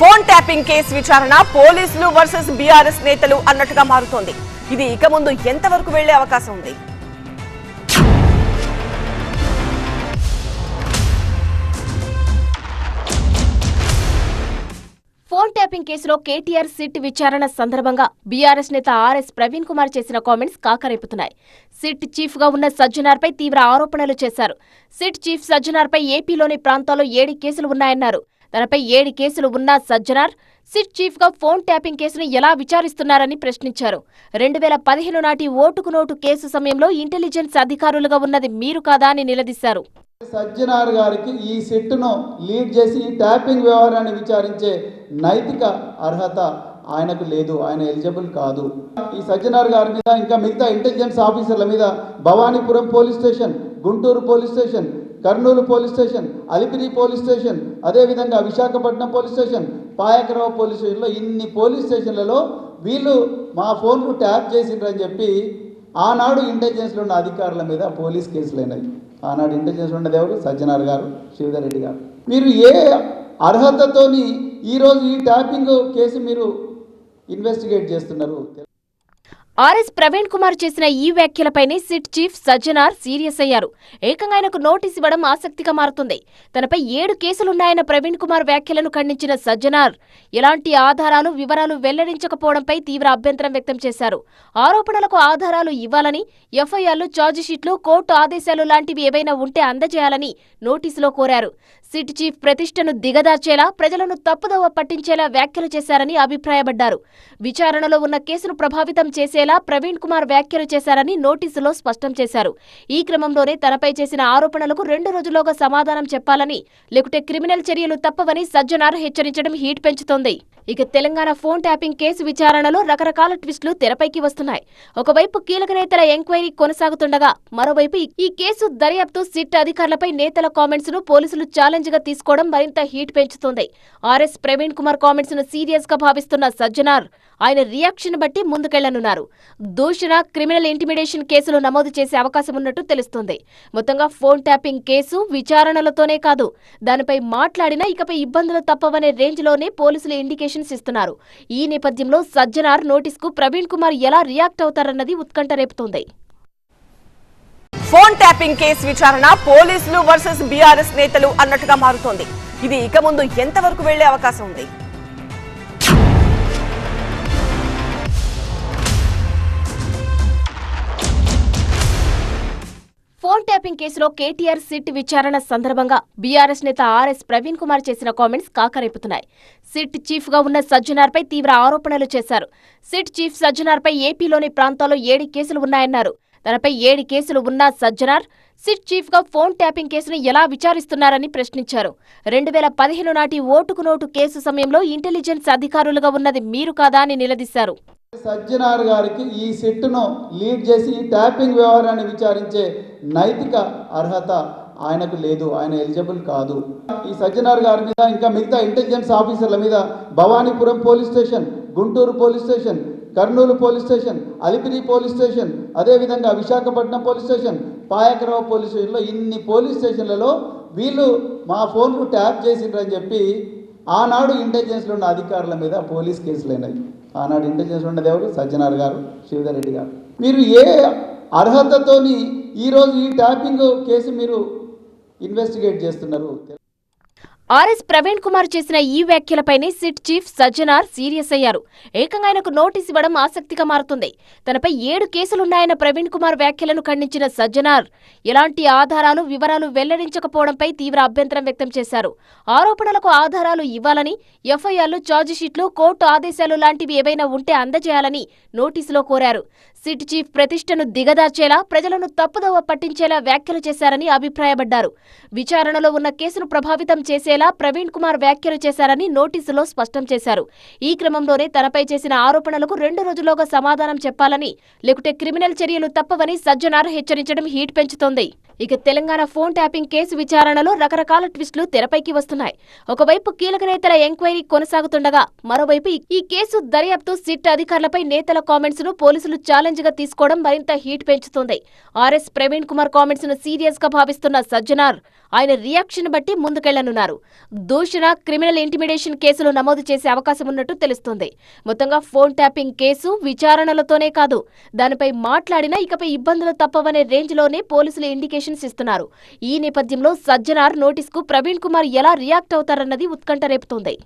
Phone tapping case విచారణ పోలీసులు versus BRS నేతలు అన్నట్టుగా మారుతోంది. ఇది ఇక ముందు ఎంతవరకు వెళ్ళే అవకాశం ఉంది? ఫోన్ ట్యాపింగ్ కేసులో కేటీఆర్ సిట్ విచారణ సందర్భంగా బీఆర్ఎస్ నేత ఆర్ఎస్ ప్రవీణ్ కుమార్ చేసిన కామెంట్స్ కాకరేపుతున్నాయి. సిట్ చీఫ్గా ఉన్న సజ్జనార్పై తీవ్ర ఆరోపణలు చేశారు. సిట్ చీఫ్ సజ్జనార్పై ఏపీలోని ప్రాంతాల్లో ఏడు కేసులు ఉన్నాయన్నారు. తనపై ఏడు కేసులు ఉన్న సజ్జనార్ సిట్ చీఫ్గా ఫోన్ ట్యాపింగ్ కేసును ఎలా విచారిస్తున్నారని ప్రశ్నించారు. రెండు వేల పదిహేను నాటి ఓటుకు నోటు కేసు సమయంలో ఇంటెలిజెన్స్ అధికారులుగా ఉన్నది మీరు కాదా అని నిలదీశారు. సజ్జనార్ గారికి ఈ సిట్ను లీడ్ చేసి ఈ ట్యాపింగ్ వ్యవహారాన్ని విచారించే నైతిక అర్హత ఆయనకు లేదు ఆయన ఎలిజిబుల్ కాదు. ఈ సజ్జనార్ గారి మీద ఇంకా మిగతా ఇంటెలిజెన్స్ ఆఫీసర్ల మీద Bhavanipuram police station Guntur police station Kurnool police station Alipiri police station అదేవిధంగా Visakhapatnam police station Payakarao police స్టేషన్లో ఇన్ని పోలీస్ స్టేషన్లలో వీళ్ళు మా ఫోన్ను ట్యాప్ చేసిండ్రని చెప్పి ఆనాడు ఇంటెలిజెన్స్లో ఉన్న అధికారుల మీద పోలీస్ కేసులు అయినాయి. ఆనాడు ఇంటెలిజెన్స్ ఉన్నది ఎవరు? సజ్జనార్ గారు శివధరెడ్డి గారు. మీరు ఏ అర్హతతోని ఈరోజు ఈ ట్యాపింగ్ కేసు మీరు ఇన్వెస్టిగేట్ చేస్తున్నారు? ఆర్ఎస్ ప్రవీణ్ కుమార్ చేసిన ఈ వ్యాఖ్యలపైనే సిట్ చీఫ్ సజ్జనార్ సీరియస్ అయ్యారు. ఏకంగా ఆయనకు నోటీస్ ఇవ్వడం ఆసక్తిగా మారుతుంది. తనపై ఏడు కేసులున్నాయన్న ప్రవీణ్ కుమార్ వ్యాఖ్యలను ఖండించిన సజ్జనార్ ఎలాంటి ఆధారాలు వివరాలు వెల్లడించకపోవడంపై తీవ్ర అభ్యంతరం వ్యక్తం చేశారు. ఆరోపణలకు ఆధారాలు ఇవ్వాలని ఎఫ్ఐఆర్లు ఛార్జిషీట్లు కోర్టు ఆదేశాలు లాంటివి ఏవైనా ఉంటే అందజేయాలని నోటీసులో కోరారు. సిట్ చీఫ్ ప్రతిష్టను దిగదార్చేలా ప్రజలను తప్పుదోవ పట్టించేలా వ్యాఖ్యలు చేశారని అభిప్రాయపడ్డారు. విచారణలో ఉన్న కేసును ప్రభావితం చేసే చేసేలా ప్రవీణ్ కుమార్ వ్యాఖ్యలు చేశారని నోటీసులో స్పష్టం చేశారు. ఈ క్రమంలోనే తనపై చేసిన ఆరోపణలకు రెండు రోజుల్లోగా సమాధానం చెప్పాలని లేకుంటే క్రిమినల్ చర్యలు తప్పవని సజ్జనార్ హెచ్చరించడం హీట్ పెంచుతోంది. ఇక తెలంగాణ ఫోన్ ట్యాపింగ్ కేసు విచారణలో రకరకాల ట్విస్టులు తెరపైకి వస్తున్నాయి. ఒకవైపు కీలక నేతల ఎంక్వైరీ కొనసాగుతుండగా మరోవైపు ఈ- కేసు దర్యాప్తు సిట్ అధికారులపై నేతల కామెంట్స్ను పోలీసులు ఛాలెంజ్గా తీసుకోవడం మరింత హీట్ పెంచుతోంది. ఆర్ఎస్ ప్రవీణ్ కుమార్ కామెంట్స్ను సీరియస్గా భావిస్తున్న సజ్జనార్ ఆయన రియాక్షన్ బట్టి ముందుకెళ్ళనున్నారు. దూషణ క్రిమినల్ ఇంటిమిడేషన్ కేసులు నమోదు చేసే అవకాశం ఉన్నట్టు తెలుస్తోంది. మొత్తంగా ఫోన్ ట్యాపింగ్ కేసు విచారణలతోనే కాదు దానిపై మాట్లాడినా ఇకపై ఇబ్బందులు తప్పవనే రేంజ్లోనే పోలీసులు ఇండికేషన్స్ ఇస్తున్నారు ఈ నేపథ్యంలో సజ్జనార్ నోటీస్కు ప్రవీణ్ కుమార్ ఎలా రియాక్ట్ అవుతారన్నది ఉత్కంఠ రేపుతోంది. ఫోన్ ట్యాపింగ్ కేసు విచారణ పోలీసులు వర్సెస్ బీఆర్ఎస్ నేతలు అన్నట్టుగా మారుతోంది. ఇది ఇక ముందు ఎంతవరకు వెళ్ళే అవకాశం ఉంది? కిడ్నాపింగ్ కేసులో కేటీఆర్ సిట్ విచారణ సందర్భంగా బీఆర్ఎస్ నేత ఆర్ఎస్ ప్రవీణ్ కుమార్ చేసిన కామెంట్స్ కాకరేపుతున్నాయి. సిట్ చీఫ్గా ఉన్న సజ్జనార్పై తీవ్ర ఆరోపణలు చేశారు. సిట్ చీఫ్ సజ్జనార్పై ఏపీలోని ప్రాంతాల్లో ఏడు కేసులు ఉన్నాయన్నారు. తనపై ఏడు కేసులు ఉన్న సజ్జనార్ సిట్ చీఫ్గా ఫోన్ ట్యాపింగ్ కేసును ఎలా విచారిస్తున్నారని ప్రశ్నించారు. రెండు వేల పదిహేను నాటి ఓటుకు నోటు కేసు సమయంలో ఇంటెలిజెన్స్ అధికారులుగా ఉన్నది మీరు కాదా అని నిలదీశారు. సజ్జనార్ గారికి ఈ సెట్ను లీడ్ చేసి ఈ ట్యాపింగ్ వ్యవహారాన్ని విచారించే నైతిక అర్హత ఆయనకు లేదు ఆయన ఎలిజిబుల్ కాదు. ఈ సజ్జనార్ గారి మీద ఇంకా మిగతా ఇంటెలిజెన్స్ ఆఫీసర్ల మీద Bhavanipuram police station Guntur police station Kurnool police station Alipiri police station అదేవిధంగా Visakhapatnam police station Payakarao police స్టేషన్లో ఇన్ని పోలీస్ స్టేషన్లలో వీళ్ళు మా ఫోన్కు ట్యాప్ చేసిండ్రని చెప్పి ఆనాడు ఇంటెలిజెన్స్లో ఉన్న అధికారుల మీద పోలీస్ కేసులు అయినాయి. ఆనాడు ఇంటెలిజెన్స్ ఉన్నది ఎవరు? సజ్జనార్ గారు శ్రీధర్ రెడ్డి గారు. మీరు ఏ అర్హతతోని ఈరోజు ఈ ట్యాపింగ్ కేసు మీరు ఇన్వెస్టిగేట్ చేస్తున్నారు? ఆర్ఎస్ ప్రవీణ్ కుమార్ చేసిన ఈ వ్యాఖ్యలపైనే సిట్ చీఫ్ సజ్జనార్ సీరియస్ అయ్యారు. ఏకంగా ఆయనకు నోటీస్ ఇవ్వడం ఆసక్తిగా మారుతుంది. తనపై ఏడు కేసులున్నాయన్న ప్రవీణ్ కుమార్ వ్యాఖ్యలను ఖండించిన సజ్జనార్ ఎలాంటి ఆధారాలు వివరాలు వెల్లడించకపోవడంపై తీవ్ర అభ్యంతరం వ్యక్తం చేశారు. ఆరోపణలకు ఆధారాలు ఇవ్వాలని ఎఫ్ఐఆర్లు ఛార్జిషీట్లు కోర్టు ఆదేశాలు లాంటివి ఏవైనా ఉంటే అందజేయాలని నోటీసులో కోరారు. సిట్ చీఫ్ ప్రతిష్టను దిగదార్చేలా ప్రజలను తప్పుదోవ పట్టించేలా వ్యాఖ్యలు చేశారని అభిప్రాయపడ్డారు. విచారణలో ఉన్న కేసును ప్రభావితం చేసేలా ప్రవీణ్ కుమార్ వ్యాఖ్యలు చేశారని నోటీసులో స్పష్టం చేశారు. ఈ క్రమంలోనే తనపై చేసిన ఆరోపణలకు రెండు రోజుల్లోగా సమాధానం చెప్పాలని లేకుంటే క్రిమినల్ చర్యలు తప్పవని సజ్జనార్ హెచ్చరించడం హీట్ పెంచుతోంది. ఇక తెలంగాణ ఫోన్ ట్యాపింగ్ కేసు విచారణలో రకరకాల ట్విస్టులు తెరపైకి వస్తున్నాయి. ఒకవైపు కీలక నేతల ఎంక్వైరీ కొనసాగుతుండగా మరోవైపు ఈ- కేసు దర్యాప్తు సిట్ అధికారులపై నేతల కామెంట్స్ను పోలీసులు ఛాలెంజ్గా తీసుకోవడం మరింత హీట్ పెంచుతోంది. ఆర్ఎస్ ప్రవీణ్ కుమార్ కామెంట్స్ను సీరియస్గా భావిస్తున్న సజ్జనార్ ఆయన రియాక్షన్ బట్టి ముందుకెళ్ళనున్నారు. దూషణ క్రిమినల్ ఇంటిమిడేషన్ కేసులు నమోదు చేసే అవకాశం ఉన్నట్టు తెలుస్తోంది. మొత్తంగా ఫోన్ ట్యాపింగ్ కేసు విచారణలతోనే కాదు దానిపై మాట్లాడినా ఇకపై ఇబ్బందులు తప్పవనే రేంజ్లోనే పోలీసులు ఇండికేషన్స్ ఇస్తున్నారు. ఈ నేపథ్యంలో సజ్జనార్ నోటీస్కు ప్రవీణ్ కుమార్ ఎలా రియాక్ట్ అవుతారన్నది ఉత్కంఠ రేపుతోంది.